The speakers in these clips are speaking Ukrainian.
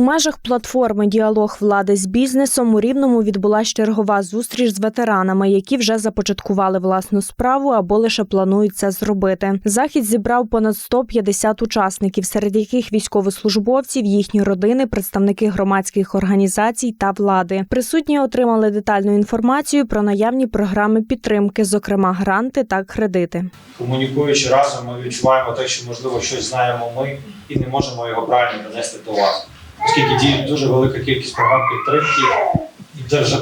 У межах платформи Діалог влади з бізнесом у Рівному відбулася чергова зустріч з ветеранами, які вже започаткували власну справу або лише планують це зробити. Захід зібрав понад 150 учасників, серед яких військовослужбовців, їхні родини, представники громадських організацій та влади. Присутні отримали детальну інформацію про наявні програми підтримки, зокрема гранти та кредити. комунікуючи разом, ми відчуваємо те, що можливо щось знаємо ми і не можемо його правильно донести до вас. Оскільки діє дуже велика кількість програм підтримки,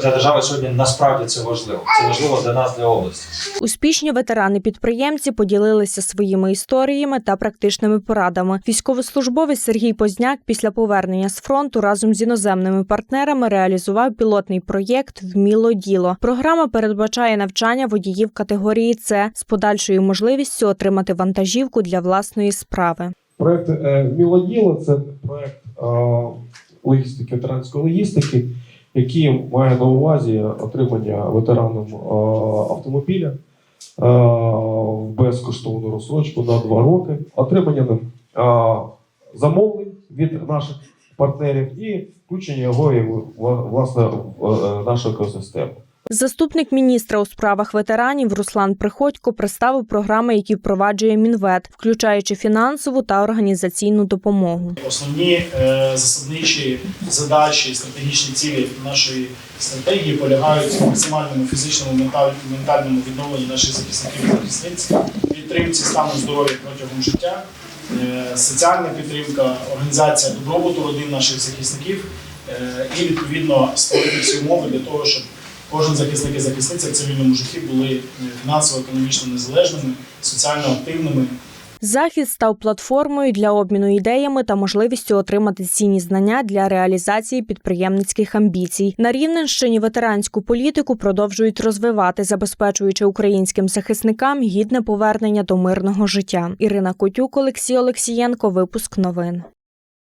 для держави сьогодні насправді це важливо. Це важливо для нас, для області. Успішні ветерани-підприємці поділилися своїми історіями та практичними порадами. Військовослужбовець Сергій Позняк після повернення з фронту разом з іноземними партнерами реалізував пілотний проєкт Вміло діло. Програма передбачає навчання водіїв категорії С з подальшою можливістю отримати вантажівку для власної справи. Проект е, Мілоділо це проект е, логістики, ветеранської логістики, які має на увазі отримання ветераном е, автомобіля е, в безкоштовну розсрочку на два роки, отримання ним е, замовлень від наших партнерів і включення його власне в нашу екосистему. Заступник міністра у справах ветеранів Руслан Приходько представив програми, які впроваджує Мінвет, включаючи фінансову та організаційну допомогу. Основні е, засадничі задачі, стратегічні цілі нашої стратегії полягають в максимальному фізичному менталь- ментальному відновленні наших захисників і захисниць, підтримці стану здоров'я протягом життя, е, соціальна підтримка, організація добробуту родин наших захисників е, і відповідно створити всі умови для того, щоб кожен захисник і захисниця в цивільному житті були е, фінансово економічно незалежними, соціально активними. Захід став платформою для обміну ідеями та можливістю отримати цінні знання для реалізації підприємницьких амбіцій. На Рівненщині ветеранську політику продовжують розвивати, забезпечуючи українським захисникам гідне повернення до мирного життя. Ірина Котюк, Олексій Олексієнко. Випуск новин.